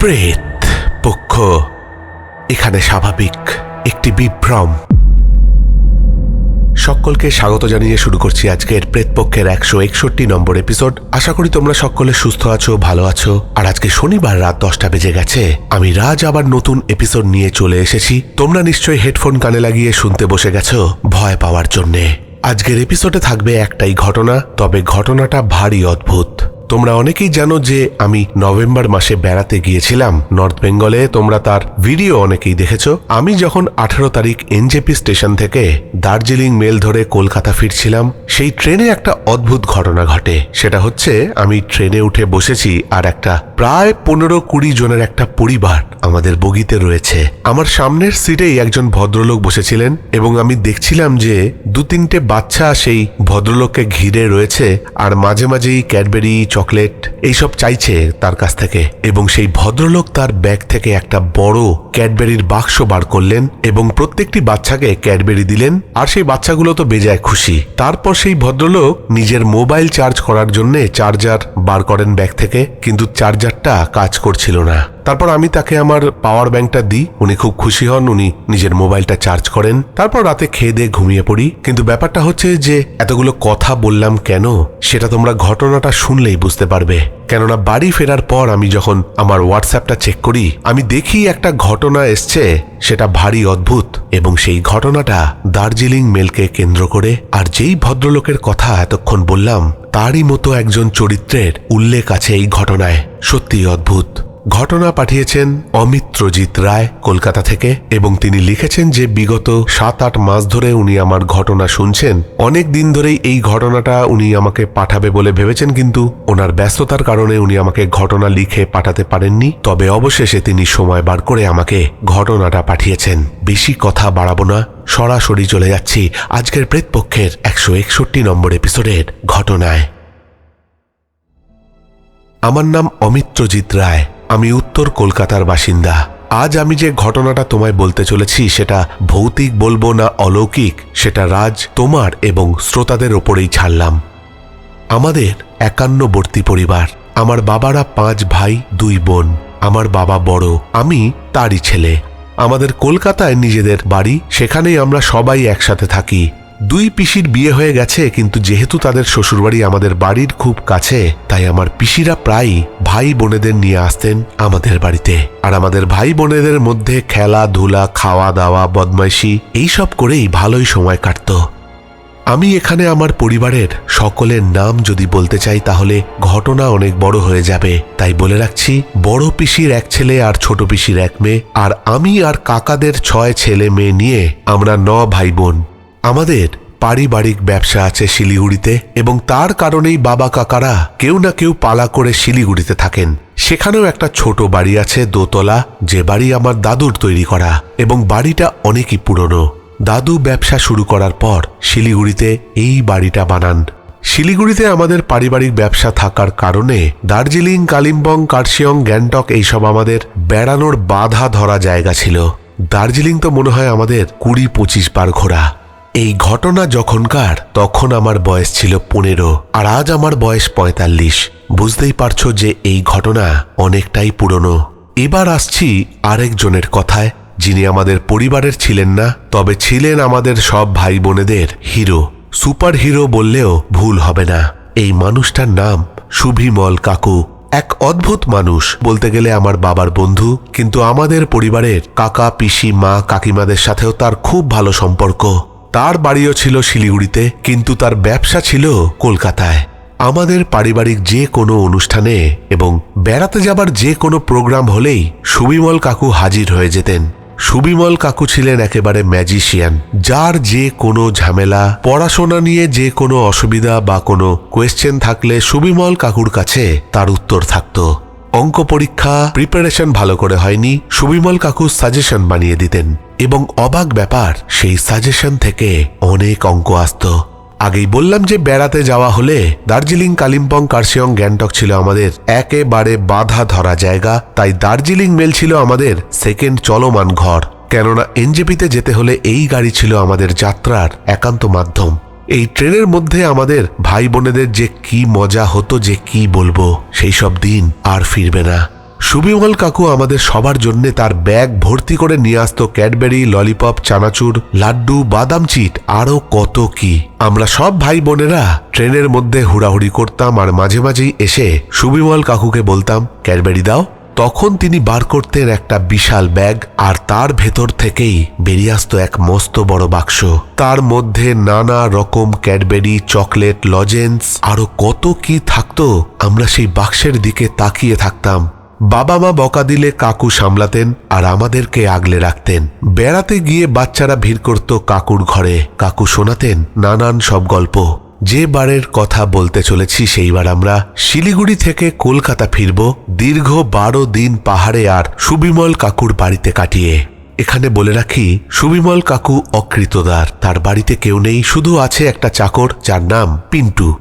প্রেত পক্ষ। এখানে স্বাভাবিক একটি বিভ্রম। সকলকে স্বাগত জানিয়ে শুরু করছি আজকের প্রেতপক্ষের একশো একষট্টি নম্বর এপিসোড আশা করি তোমরা সকলে সুস্থ আছো, ভালো আছো। আর আজকে শনিবার রাত দশটা বেজে গেছে। আমি রাজ আবার নতুন এপিসোড নিয়ে চলে এসেছি। তোমরা নিশ্চয়ই হেডফোন কানে লাগিয়ে শুনতে বসে গেছো ভয় পাওয়ার জন্যে। আজকের এপিসোডে থাকবে একটাই ঘটনা, তবে ঘটনাটা ভারী অদ্ভুত। তোমরা অনেকেই জানো যে আমি নভেম্বর মাসে বেড়াতে গিয়েছিলাম নর্থ বেঙ্গলে, তোমরা তার ভিডিও অনেকেই দেখেছ। আমি যখন আঠারো তারিখ এনজেপি স্টেশন থেকে দার্জিলিং মেল ধরে কলকাতা ফিরছিলাম, সেই ট্রেনে একটা অদ্ভুত ঘটনা ঘটে। সেটা হচ্ছে, আমি ট্রেনে উঠে বসেছি আর একটা প্রায় পনেরো কুড়ি জনের একটা পরিবার আমাদের বগিতে রয়েছে। আমার সামনের সিটেই একজন ভদ্রলোক বসেছিলেন এবং আমি দেখছিলাম যে দু তিনটে বাচ্চা সেই ভদ্রলোককে ঘিরে রয়েছে আর মাঝে মাঝেই ক্যাডবেরি চকলেট, এইসব চাইছে তার কাছ থেকে এবং সেই ভদ্রলোক তার ব্যাগ থেকে একটা বড় ক্যাডবেরির বাক্স বার করলেন এবং প্রত্যেকটি বাচ্চাকে ক্যাডবেরি দিলেন আর সেই বাচ্চাগুলো তো বেজায় খুশি। তারপর সেই ভদ্রলোক নিজের মোবাইল চার্জ করার জন্য চার্জার বার করেন ব্যাগ থেকে, কিন্তু চার্জারটা কাজ করছিল না। তারপর আমি তাকে আমার পাওয়ার ব্যাংকটা দিই। উনি খুব খুশি হন, উনি নিজের মোবাইলটা চার্জ করেন। তারপর রাতে খেয়ে দিয়ে ঘুমিয়ে পড়ি। কিন্তু ব্যাপারটা হচ্ছে যে, এতগুলো কথা বললাম কেন? সেটা তোমরা ঘটনাটা শুনলেই বুঝতে পারবে। কেননা বাড়ি ফেরার পর আমি যখন আমার হোয়াটসঅ্যাপটা চেক করি, আমি দেখি একটা ঘটনা এসছে। সেটা ভারী অদ্ভুত এবং সেই ঘটনাটা দার্জিলিং মেলকে কেন্দ্র করে। আর যেই ভদ্রলোকের কথা এতক্ষণ বললাম, তারই মতো একজন চরিত্রের উল্লেখ আছে এই ঘটনায়। সত্যি অদ্ভুত। ঘটনা পাঠিয়েছেন অমিত্রজিৎ রায় কলকাতা থেকে এবং তিনি লিখেছেন যে বিগত সাত আট মাস ধরে উনি আমার ঘটনা শুনছেন। অনেক দিন ধরেই এই ঘটনাটা উনি আমাকে পাঠাবে বলে ভেবেছেন কিন্তু ওনার ব্যস্ততার কারণে উনি আমাকে ঘটনা লিখে পাঠাতে পারেননি। তবে অবশেষে তিনি সময় বার করে আমাকে ঘটনাটা পাঠিয়েছেন। বেশি কথা বাড়াবো না, সরাসরি চলে যাচ্ছি আজকের প্রেতপক্ষের একশো একষট্টি নম্বর এপিসোডের ঘটনায়। আমার নাম অমিত্রজিৎ রায়। আমি উত্তর কলকাতার বাসিন্দা। আজ আমি যে ঘটনাটা তোমায় বলতে চলেছি, সেটা ভৌতিক বলব না অলৌকিক, সেটা রাজ তোমার এবং শ্রোতাদের ওপরেই ছাড়লাম। আমাদের একান্নবর্তী পরিবার, আমার বাবারা পাঁচ ভাই, দুই বোন, আমার বাবা বড়, আমি তারই ছেলে। আমাদের কলকাতায় নিজেদের বাড়ি, সেখানেই আমরা সবাই একসাথে থাকি। দুই পিসির বিয়ে হয়ে গেছে, কিন্তু যেহেতু তাদের শ্বশুরবাড়ি আমাদের বাড়ির খুব কাছে, তাই আমার পিসিরা প্রায়ই ভাই বোনেদের নিয়ে আসতেন আমাদের বাড়িতে। আর আমাদের ভাই বোনেদের মধ্যে খেলাধুলা খাওয়া দাওয়া বদমাইশি, এইসব করেই ভালোই সময় কাটত। আমি এখানে আমার পরিবারের সকলের নাম যদি বলতে চাই, তাহলে ঘটনা অনেক বড় হয়ে যাবে। তাই বলে রাখছি, বড় পিসির এক ছেলে আর ছোট পিসির এক মেয়ে, আর আমি আর কাকাদের ছয় ছেলে মেয়ে নিয়ে আমরা ন ভাই বোন। আমাদের পারিবারিক ব্যবসা আছে শিলিগুড়িতে এবং তার কারণেই বাবা কাকারা কেউ না কেউ পালা করে শিলিগুড়িতে থাকেন। সেখানেও একটা ছোট বাড়ি আছে দোতলা, যে বাড়ি আমার দাদুর তৈরি করা এবং বাড়িটা অনেকই পুরনো। দাদু ব্যবসা শুরু করার পর শিলিগুড়িতে এই বাড়িটা বানান। শিলিগুড়িতে আমাদের পারিবারিক ব্যবসা থাকার কারণে দার্জিলিং, কালিম্পং, কার্শিয়ং, গ্যাংটক এইসব আমাদের বেড়ানোর বাধা ধরা জায়গা ছিল। দার্জিলিং তো মনে হয় আমাদের কুড়ি পঁচিশ বার ঘোরা। এই ঘটনা যখনকার তখন আমার বয়স ছিল পনেরো, আর আজ আমার বয়স পঁয়তাল্লিশ। বুঝতেই পারছ যে এই ঘটনা অনেকটাই পুরনো। এবার আসছি আরেকজনের কথায়, যিনি আমাদের পরিবারের ছিলেন না, তবে ছিলেন আমাদের সব ভাই বোনেদের হিরো। সুপার হিরো বললেও ভুল হবে না। এই মানুষটার নাম সুভিমল কাকু। এক অদ্ভুত মানুষ, বলতে গেলে আমার বাবার বন্ধু, কিন্তু আমাদের পরিবারের কাকা, পিসি, মা, কাকিমাদের সাথেও তার খুব ভালো সম্পর্ক। তার বাড়িও ছিল শিলিগুড়িতে, কিন্তু তার ব্যবসা ছিল কলকাতায়। আমাদের পারিবারিক যে কোনো অনুষ্ঠানে এবং বেড়াতে যাবার যে কোনো প্রোগ্রাম হলেই সুবিমল কাকু হাজির হয়ে যেতেন। সুবিমল কাকু ছিলেন একেবারে ম্যাজিশিয়ান, যার যে কোনো ঝামেলা, পড়াশোনা নিয়ে যে কোনো অসুবিধা বা কোনো কোয়েশ্চেন থাকলে সুবিমল কাকুর কাছে তার উত্তর থাকত। অঙ্ক পরীক্ষা, প্রিপারেশন ভালো করে হয়নি, সুবিমল কাকু সাজেশন বানিয়ে দিতেন। এবং অবাক ব্যাপার, সেই সাজেশন থেকে অনেক অঙ্ক আসতো। আগেই বললাম যে বেড়াতে যাওয়া হলে দার্জিলিং, কালিম্পং, কার্শিয়ং, গ্যাংটক ছিল আমাদের একেবারে বাধা ধরা জায়গা। তাই দার্জিলিং মেল ছিল আমাদের সেকেন্ড চলমান ঘর। কেননা এনজেপিতে যেতে হলে এই গাড়ি ছিল আমাদের যাত্রার একান্ত মাধ্যম। এই ট্রেনের মধ্যে আমাদের ভাই বোনেদের যে কি মজা হতো, যে কি বলব, সেই সব দিন আর ফিরবে না। সুবিমল কাকু আমাদের সবার জন্য তার ব্যাগ ভর্তি করে নিয়ে আসতো ক্যাডবেরি, ললিপপ, চানাচুর, লাড্ডু, বাদাম চিট আরও কত কি। আমরা সব ভাই বোনেরা ট্রেনের মধ্যে হুড়াহুড়ি করতাম আর মাঝে মাঝেই এসে সুবিমল কাকুকে বলতাম, ক্যাডবেরি দাও। তখন তিনি বার করতেন একটা বিশাল ব্যাগ আর তার ভেতর থেকেই বেরিয়ে আসতো এক মস্ত বড় বাক্স। তার মধ্যে নানা রকম ক্যাডবেরি, চকলেট, লজেন্স, আরও কত কি থাকতো, আমরা সেই বাক্সের দিকে তাকিয়ে থাকতাম। বাবা মা বকা দিলে কাকু সামলাতেন আর আমাদেরকে আগলে রাখতেন। বেড়াতে গিয়ে বাচ্চারা ভিড় করত কাকুর ঘরে। কাকু শোনাতেন নানান সব গল্প। যে বারের কথা বলতে চলেছি সেইবার আমরা। শিলিগুড়ি থেকে কলকাতা ফিরব দীর্ঘ বারো দিন পাহাড়ে আর সুবিমল কাকুর বাড়িতে কাটিয়ে। এখানে বলে রাখি, সুবিমল কাকু অকৃতদার। তার বাড়িতে কেউ নেই, শুধু আছে একটা চাকর, যার নাম পিন্টু।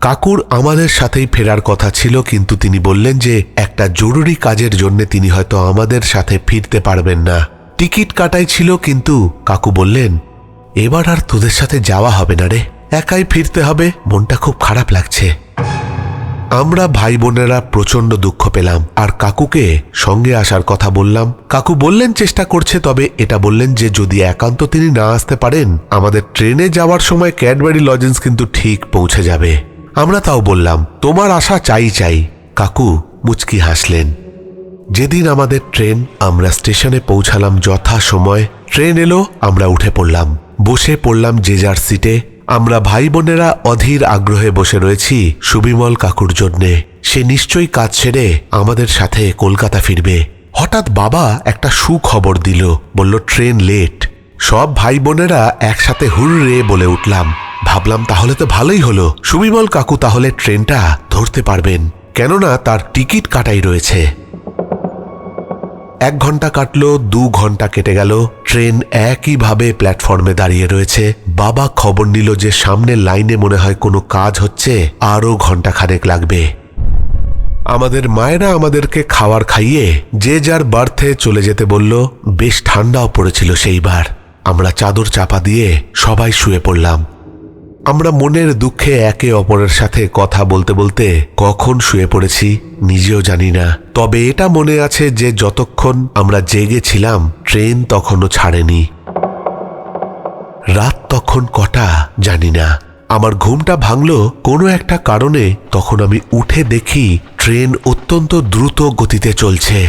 কাকুর আমাদের সাথেই ফেরার কথা ছিল, কিন্তু তিনি বললেন যে, একটা জরুরি কাজের জন্য তিনি হয়তো আমাদের সাথে ফিরতে পারবেন না। টিকিট কাটাই ছিল, কিন্তু কাকু বললেন, এবার আর তোদের সাথে যাওয়া হবে না রে। একাই ফিরতে হবে, মনটা খুব খারাপ লাগছে। আমরা ভাই বোনেরা প্রচণ্ড দুঃখ পেলাম, আর কাকুকে সঙ্গে আসার কথা বললাম। কাকু বললেন চেষ্টা করছে, তবে এটা বললেন যে, যদি একান্ত তিনি না আসতে পারেন, আমাদের ট্রেনে যাওয়ার সময় ক্যাডবেরি লজেন্স কিন্তু ঠিক পৌঁছে যাবে। আমরা তাও বললাম, তোমার আশা চাই চাই। কাকু মুচকি হাসলেন। যেদিন আমাদের ট্রেন, আমরা স্টেশনে পৌঁছালাম যথা সময় ট্রেন এলো, আমরা উঠে পড়লাম। বসে পড়লাম যে যার সিটে। আমরা ভাই বোনেরা অধীর আগ্রহে বসে রয়েছি সুবিমল কাকুর জন্যে। সে নিশ্চয়ই কাজ ছেড়ে আমাদের সাথে কলকাতা ফিরবে। হঠাৎ বাবা একটা সুখবর দিল, বলল, ট্রেন লেট। সব ভাই বোনেরা একসাথে হুররে বলে উঠলাম। ভাবলাম তাহলে তো ভালোই হলো। সুবিমল কাকু তাহলে ট্রেনটা ধরতে পারবেন, কেননা তার টিকিট কাটাই রয়েছে। এক ঘণ্টা কাটলো, দু ঘণ্টা কেটে গেল, ট্রেন একইভাবে প্ল্যাটফর্মে দাঁড়িয়ে রয়েছে। বাবা খবর নিল যে সামনের লাইনে মনে হয় কোনো কাজ হচ্ছে, আরও ঘণ্টা খানেক লাগবে। আমাদের মায়েরা আমাদেরকে খাবার খাইয়ে, যে যার বার্থে চলে যেতে বলল, বেশ ঠান্ডাও পড়েছিল সেইবার। আমরা চাদর চাপা দিয়ে সবাই শুয়ে পড়লাম। আমরা মনের দুঃখে একে অপরের সাথে কথা বলতে বলতে কখন শুয়ে পড়েছি নিজেও জানি না। তবে এটা মনে আছে যে যতক্ষণ আমরা জেগেছিলাম ট্রেন তখনও ছাড়েনি। রাত তখন কটা জানি না। আমার ঘুমটা ভাঙল কোনো একটা কারণে তখন আমি উঠে দেখি ট্রেন অত্যন্ত দ্রুত গতিতে চলছে।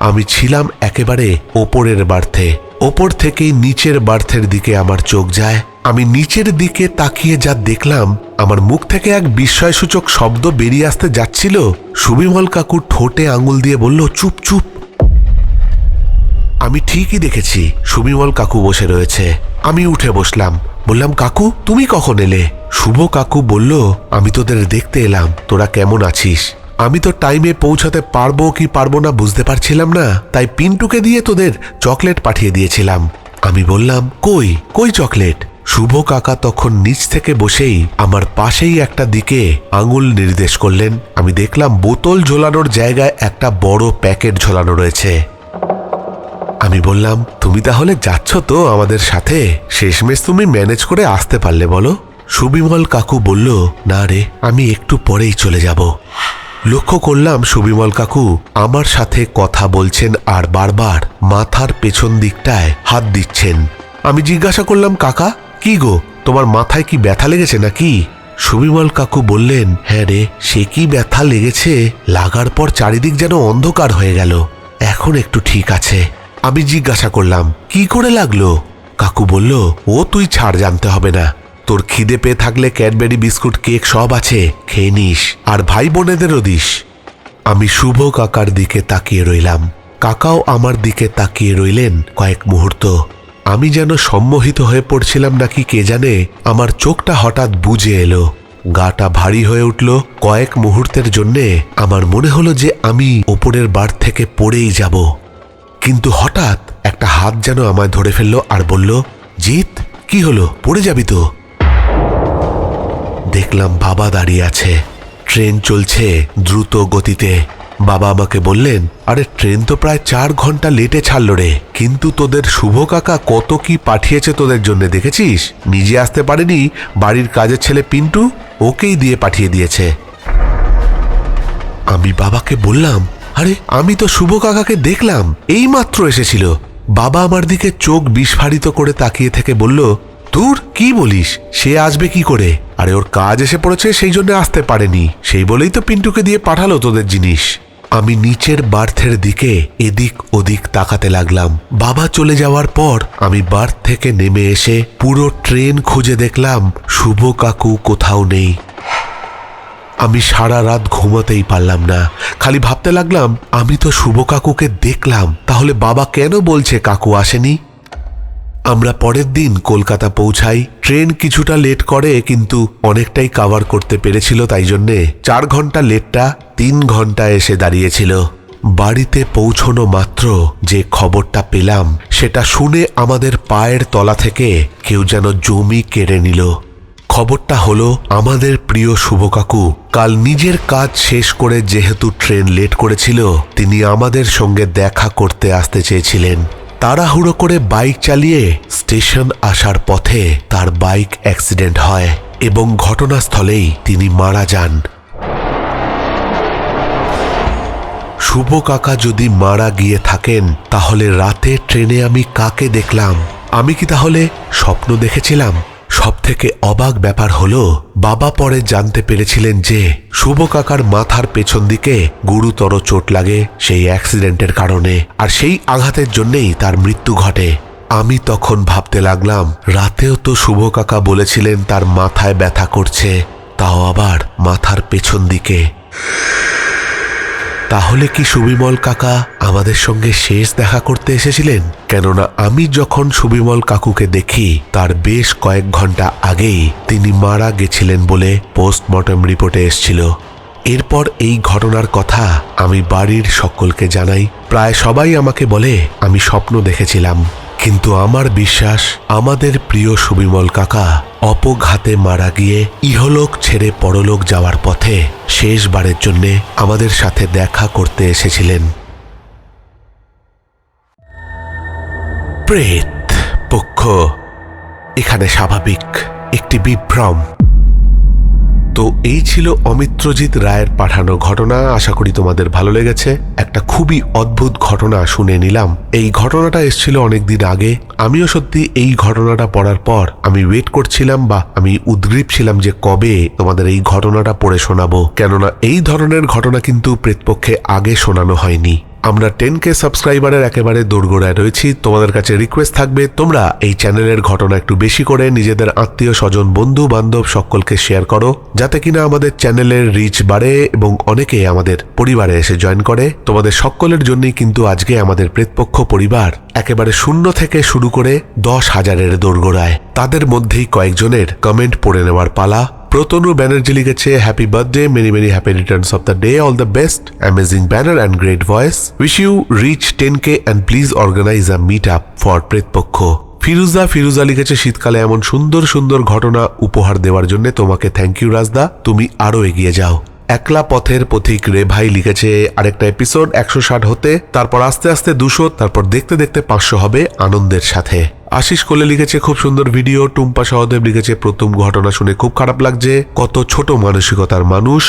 আমি ছিলাম একেবারে ওপরের বার্থে। ওপর থেকেই নিচের বার্থের দিকে আমার চোখ যায়। আমি নিচের দিকে তাকিয়ে যা দেখলাম, আমার মুখ থেকে এক বিস্ময়সূচক শব্দ বেরিয়ে আসতে যাচ্ছিল। সুবিমল কাকু ঠোঁটে আঙুল দিয়ে বলল, চুপ চুপ। আমি ঠিকই দেখেছি, সুবিমল কাকু বসে রয়েছে। আমি উঠে বসলাম। বললাম, কাকু, তুমি কখন এলে? শুভ কাকু বলল, আমি তোদের দেখতে এলাম, তোরা কেমন আছিস? আমি তো টাইমে পৌঁছাতে পারব কি পারব না বুঝতে পারছিলাম না, তাই পিন্টুকে দিয়ে তোদের চকলেট পাঠিয়ে দিয়েছিলাম। আমি বললাম, কই কই চকলেট? শুভ কাকা তখন নিচ থেকে বসেই আমার পাশেই একটা দিকে আঙুল নির্দেশ করলেন। আমি দেখলাম বোতল ঝোলানোর জায়গায় একটা বড় প্যাকেট ঝোলানো রয়েছে। আমি বললাম, তুমি তাহলে যাচ্ছ তো আমাদের সাথে? শেষমেশ তুমি ম্যানেজ করে আসতে পারলে বলো? সুবিমল কাকু বলল, না রে, আমি একটু পরেই চলে যাব। লক্ষ্য করলাম সুবিমল কাকু আমার সাথে কথা বলছেন আর বারবার মাথার পেছন দিকটায় হাত দিচ্ছেন। আমি জিজ্ঞাসা করলাম, কাকা কি গো? তোমার মাথায় কি ব্যথা লেগেছে নাকি? সুবিমল কাকু বললেন হ্যাঁ রে, সে কি ব্যথা লেগেছে? লাগার পর চারিদিক যেন অন্ধকার হয়ে গেল। এখন একটু ঠিক আছে। আমি জিজ্ঞাসা করলাম, কি করে লাগল? কাকু বলল, ও তুই ছাড় জানতে হবে না। তোর খিদে পেয়ে থাকলে ক্যাডবেরি, বিস্কুট, কেক সব আছে, খেয়ে নিস, আর ভাই বোনেদেরও দিস। আমি শুভ কাকার দিকে তাকিয়ে রইলাম। কাকাও আমার দিকে তাকিয়ে রইলেন কয়েক মুহূর্ত। আমি যেন সম্মোহিত হয়ে পড়ছিলাম নাকি কে জানে, আমার চোখটা হঠাৎ বুঝে এলো। গাটা ভারী হয়ে উঠল কয়েক মুহূর্তের জন্যে। আমার মনে হলো যে আমি ওপরের বার থেকে পড়েই যাব। কিন্তু হঠাৎ একটা হাত যেন আমায় ধরে ফেলল আর বলল জিত কি হলো? পড়ে যাবি তো? দেখলাম বাবা দাঁড়িয়ে আছে। ট্রেন চলছে দ্রুত গতিতে। বাবা আমাকে বললেন, আরে, ট্রেন তো প্রায় চার ঘণ্টা লেটে ছাড়লো রে। কিন্তু তোদের শুভ কাকা কত কি পাঠিয়েছে তোদের জন্য, দেখেছিস? নিজে আসতে পারেনি, বাড়ির কাজের ছেলে পিন্টু ওকেই দিয়ে পাঠিয়ে দিয়েছে। আমি বাবাকে বললাম, আরে, আমি তো শুভ কাকাকে দেখলাম, এই মাত্র এসেছিল। বাবা আমার দিকে চোখ বিস্ফারিত করে তাকিয়ে থেকে বলল দূর কি বলিস? সে আসবে কি করে? আরে ওর কাজ এসে পড়েছে, সেই জন্য আসতে পারেনি। সেই বলেই তো পিন্টুকে দিয়ে পাঠালো তোদের জিনিস। আমি নিচের বার্থের দিকে এদিক ওদিক তাকাতে লাগলাম। বাবা চলে যাওয়ার পর আমি বার্থ থেকে নেমে এসে পুরো ট্রেন খুঁজে দেখলাম শুভ কাকু কোথাও নেই। আমি সারা রাত ঘুমোতেই পারলাম না। খালি ভাবতে লাগলাম, আমি তো শুভ কাকুকে দেখলাম। তাহলে বাবা কেন বলছে কাকু আসেনি? আমরা পরের দিন কলকাতা পৌঁছাই। ট্রেন কিছুটা লেট করে, কিন্তু অনেকটাই কাভার করতে পেরেছিল, তাই জন্যে চার ঘণ্টা লেটটা তিন ঘণ্টা এসে দাঁড়িয়েছিল। বাড়িতে পৌঁছনো মাত্র যে খবরটা পেলাম, সেটা শুনে আমাদের পায়ের তলা থেকে কেউ যেন জমি কেড়ে নিল। খবরটা হলো, আমাদের প্রিয় শুভ কাকু কাল নিজের কাজ শেষ করে যেহেতু ট্রেন লেট করেছিল, তিনি আমাদের সঙ্গে দেখা করতে আসতে চেয়েছিলেন। তাড়াহুড়ো করে বাইক চালিয়ে স্টেশন আসার পথে তার বাইক অ্যাক্সিডেন্ট হয় এবং ঘটনাস্থলেই তিনি মারা যান। শুভ কাকা যদি মারা গিয়ে থাকেন, তাহলে রাতে ট্রেনে আমি কাকে দেখলাম? আমি কি তাহলে স্বপ্ন দেখেছিলাম? সব থেকে অবাক ব্যাপার হলো, বাবা পরে জানতে পেরেছিলেন যে শুভ কাকার মাথার পেছন দিকে গুরুতর চোট লাগে সেই অ্যাক্সিডেন্টের কারণে, আর সেই আঘাতের জন্যেই তার মৃত্যু ঘটে। আমি তখন ভাবতে লাগলাম, রাতেও তো শুভ কাকা বলেছিলেন তার মাথায় ব্যথা করছে, তাও আবার মাথার পেছন দিকে। তাহলে কি সুবিমল কাকা আমাদের সঙ্গে শেষ দেখা করতে এসেছিলেন? কেননা আমি যখন সুবিমল কাকুকে দেখি, তার বেশ কয়েক ঘণ্টা আগেই তিনি মারা গেছিলেন বলে পোস্টমর্টম রিপোর্টে এসছিল। এরপর এই ঘটনার কথা আমি বাড়ির সকলকে জানাই। প্রায় সবাই আমাকে বলে, আমি স্বপ্ন দেখেছিলাম। কিন্তু আমার বিশ্বাস, আমাদের প্রিয় সুবিমল কাকা অপঘাতে মারা গিয়ে ইহলোক ছেড়ে পরলোক যাওয়ার পথে শেষবারের জন্যে আমাদের সাথে দেখা করতে এসেছিলেন। প্রেত, পক্ষ, এখানে স্বাভাবিক একটি বিভ্রম। তো এই ছিল অমিত্রজিৎ রায়ের পাঠানো ঘটনা। আশা করি তোমাদের ভালো লেগেছে। একটা খুবই অদ্ভুত ঘটনা শুনে নিলাম। এই ঘটনাটা এসেছিল অনেকদিন আগে। আমিও সত্যি এই ঘটনাটা পড়ার পর আমি ওয়েট করছিলাম বা আমি উদ্গ্রীব ছিলাম যে কবে তোমাদের এই ঘটনাটা পড়ে শোনাবো। কেননা এই ধরনের ঘটনা কিন্তু প্রেতপক্ষে আগে শোনানো হয়নি। আমরা টেন কে সাবস্ক্রাইবারের একেবারে দোরগোড়ায় রয়েছি। তোমাদের কাছে রিকোয়েস্ট থাকবে, তোমরা এই চ্যানেলের ঘটনা একটু বেশি করে নিজেদের আত্মীয়, স্বজন, বন্ধু, বান্ধব সকলকে শেয়ার করো, যাতে কিনা আমাদের চ্যানেলের রিচ বাড়ে এবং অনেকে আমাদের পরিবারে এসে জয়েন করে। তোমাদের সকলের জন্যই কিন্তু আজকে আমাদের প্রেতপক্ষ পরিবার একেবারে শূন্য থেকে শুরু করে দশ হাজারের দোরগোড়ায়। তাদের মধ্যেই কয়েকজনের কমেন্ট পড়ে নেওয়ার পালা। প্রতনু ব্যানার্জি লিখেছে happy birthday many many happy returns of the day all the best amazing banner and great voice wish you reach ten K and please organise a meet up for Pretapaksha Firuza Firuza লিখেছে, শীতকালে এমন সুন্দর সুন্দর ঘটনা উপহার দেওয়ার জন্য তোমাকে থ্যাংক ইউ রাজদা, তুমি আরও এগিয়ে যাও। একলা পথের পথিক রে ভাই লিখেছে, আরেকটা এপিসোড একশো ষাট হতে, তারপর আস্তে আস্তে দুশো, তারপর দেখতে দেখতে পাঁচশো হবে আনন্দের সাথে। আশিস কোলে লিখেছে, খুব সুন্দর ভিডিও টুম্পা সহদেব লিখেছে, প্রথম ঘটনা শুনে খুব খারাপ লাগছে। কত ছোট মানসিকতার মানুষ।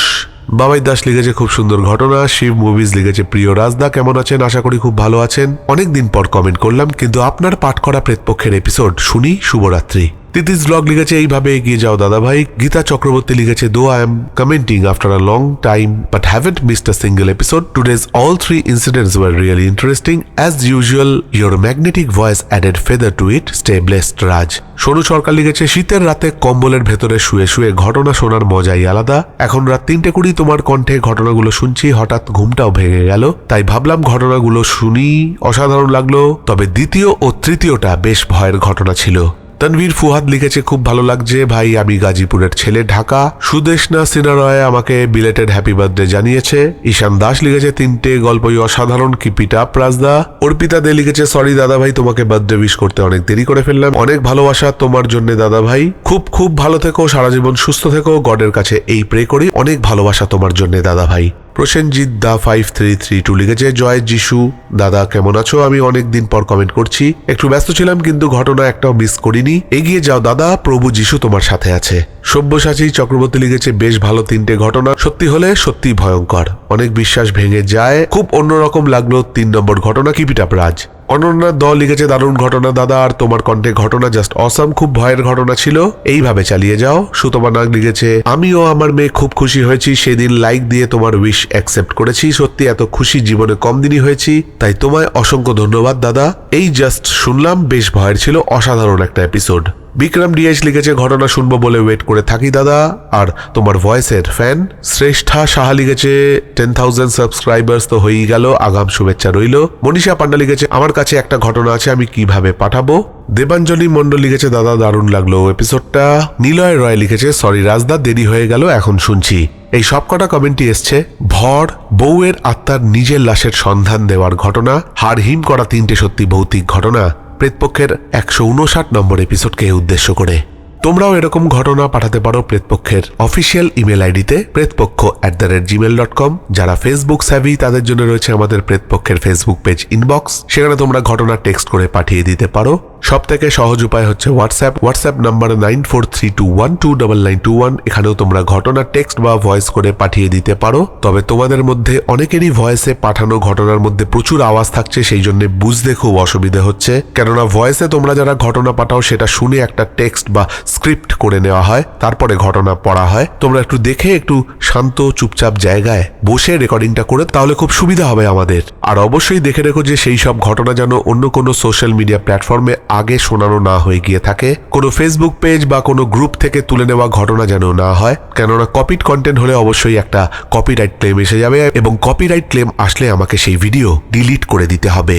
বাবাই দাস লিখেছে, খুব সুন্দর ঘটনা। শিব মুভিজ লিখেছে, প্রিয় রাজদা, কেমন আছেন? আশা করি খুব ভালো আছেন। অনেকদিন পর কমেন্ট করলাম, কিন্তু আপনার পাঠ করা প্রেতপক্ষের এপিসোড শুনি, শুভরাত্রি। তিতিস ব্লগ লিখেছে, এইভাবে এগিয়ে যাও দাদা ভাই গীতা চক্রবর্তী লিখেছে though I am commenting after a long time but haven't missed a single episode today's all three incidents were really interesting as usual your magnetic voice added feather to it stay blessed Raj Sonu Sarkar লিখেছে, শীতের রাতে কম্বলের ভেতরে শুয়ে শুয়ে ঘটনা শোনার মজাই আলাদা। এখন রাত তিনটে কুড়ি, তোমার কণ্ঠে ঘটনাগুলো শুনছি। হঠাৎ ঘুমটাও ভেঙে গেল। তাই ভাবলাম ঘটনাগুলো শুনি। অসাধারণ লাগল, তবে দ্বিতীয় ও তৃতীয়টা বেশ ভয়ের ঘটনা ছিল। তানভীর ফুহাদ লিখেছে, খুব ভালো লাগছে ভাই, আমি গাজীপুরের ছেলে, ঢাকা। সুদেশনা সিনারয় আমাকে বিলেটেড হ্যাপি বার্থডে জানিয়েছে। ঈশান দাস লিখেছে, তিনটে গল্পই অসাধারণ কিপিট আপ রাজদা। অর্পিতা দে লিখেছে সরি দাদা ভাই, তোমাকে বার্থডে উইশ করতে অনেক দেরি করে ফেললাম। অনেক ভালোবাসা তোমার জন্য দাদা ভাই। খুব খুব ভালো থেকো, সারা জীবন সুস্থ থেকো। গডের কাছে এই প্রে করি, অনেক ভালোবাসা তোমার জন্য দাদা ভাই। Prosenjit da five three three two লিখেছে, জয় যিশু, দাদা কেমন আছো? আমি অনেক দিন পর কমেন্ট করছি। একটু ব্যস্ত ছিলাম, কিন্তু ঘটনা একটাও মিস করিনি। এগিয়ে যাও দাদা, প্রভু যিশু তোমার সাথে আছে। সব্যসাচী চক্রবর্তী লিখেছে, বেশ ভালো তিনটে ঘটনা, সত্যি হলে সত্যি ভয়ঙ্কর। অনেক বিশ্বাস ভেঙে যায়। খুব অন্যরকম লাগল তিন নম্বর ঘটনা কিপিটাপ রাজ। অনন্যার দল লিখেছে দারুণ ঘটনা, দাদা, আর তোমার কণ্ঠে ঘটনা জাস্ট অসাম খুব ভয়ের ঘটনা ছিল। এইভাবে চালিয়ে যাও। সুতমা নাগ লিখেছে, আমিও আমার মেয়ে খুব খুশি হয়েছি, সেদিন লাইক দিয়ে তোমার উইশ অ্যাকসেপ্ট করেছি। সত্যি এত খুশি জীবনে কম দিনই হয়েছি, তাই তোমায় অসংখ্য ধন্যবাদ, দাদা। এই জাস্ট শুনলাম, বেশ ভয়ের ছিল, অসাধারণ একটা এপিসোড বিক্রম ডিএস লিখেছে, ঘটনা শুনব বলে ওয়েট করে থাকি দাদা। আর তোমার ভয়েসের ফ্যান শ্রেষ্ঠা সাহা লিখেছে টেন থাউজেন্ড সাবস্ক্রাইবার্স তো হয়েই গেল, আগাম শুভেচ্ছা রইল। মনীষা পান্ডা লিখেছে, আমার কাছে একটা ঘটনা আছে, আমি কীভাবে পাঠাবো? দেবাঞ্জলি মন্ডল লিখেছে, দাদা, দারুণ লাগল এপিসোডটা নিলয় রয় লিখেছে সরি রাজদা, দেরি হয়ে গেল, এখন শুনছি। এই সবকটা কমেন্টই এসছে, ভর, বউয়ের আত্মার নিজের লাশের সন্ধান দেওয়ার ঘটনা হাড়হিম করা তিনটে সত্যি ভৌতিক ঘটনা। প্রেতপক্ষের একশো উনষাট নম্বর এপিসোডকে উদ্দেশ্য করে। তোমরাও এরকম ঘটনা পাঠাতে পারো প্রেতপক্ষের অফিসিয়াল ইমেল আইডিতে Pretapaksha at the rate gmail dot com যারা ফেসবুক স্যাভি তাদের জন্য রয়েছে আমাদের প্রেতপক্ষের ফেসবুক পেজ ইনবক্স সেখানে তোমরা ঘটনা টেক্সট করে পাঠিয়ে দিতে পারো। সব থেকে সহজ উপায় হচ্ছে WhatsApp WhatsApp number nine four three two one two double nine two one এখানেও তোমরা ঘটনা টেক্সট বা ভয়েস করে পাঠিয়ে দিতে পারো। তবে তোমাদের মধ্যে অনেকেরই ভয়েসে পাঠানো ঘটনার মধ্যে প্রচুর আওয়াজ থাকছে, সেই জন্য বুঝতে খুব অসুবিধা হচ্ছে। কেননা ভয়েসে তোমরা যারা ঘটনা পাঠাও, সেটা শুনে একটা টেক্সট বা স্ক্রিপ্ট করে নেওয়া হয়, তারপরে ঘটনা পড়া হয়। তোমরা একটু দেখে, একটু শান্ত, চুপচাপ জায়গায় বসে রেকর্ডিংটা করে, তাহলে খুব সুবিধা হবে আমাদের। আর অবশ্যই দেখে রেখো যে সেই সব ঘটনা যেন অন্য কোনো সোশ্যাল মিডিয়া প্ল্যাটফর্মে আগে শোনানো না হয়ে গিয়ে থাকে। কোনো ফেসবুক পেজ বা কোনো গ্রুপ থেকে তুলে নেওয়া ঘটনা যেন না হয়। কেননা কপিড কন্টেন্ট হলে অবশ্যই একটা কপিরাইট ক্লেম এসে যাবে এবং কপিরাইট ক্লেম আসলে আমাকে সেই ভিডিও ডিলিট করে দিতে হবে।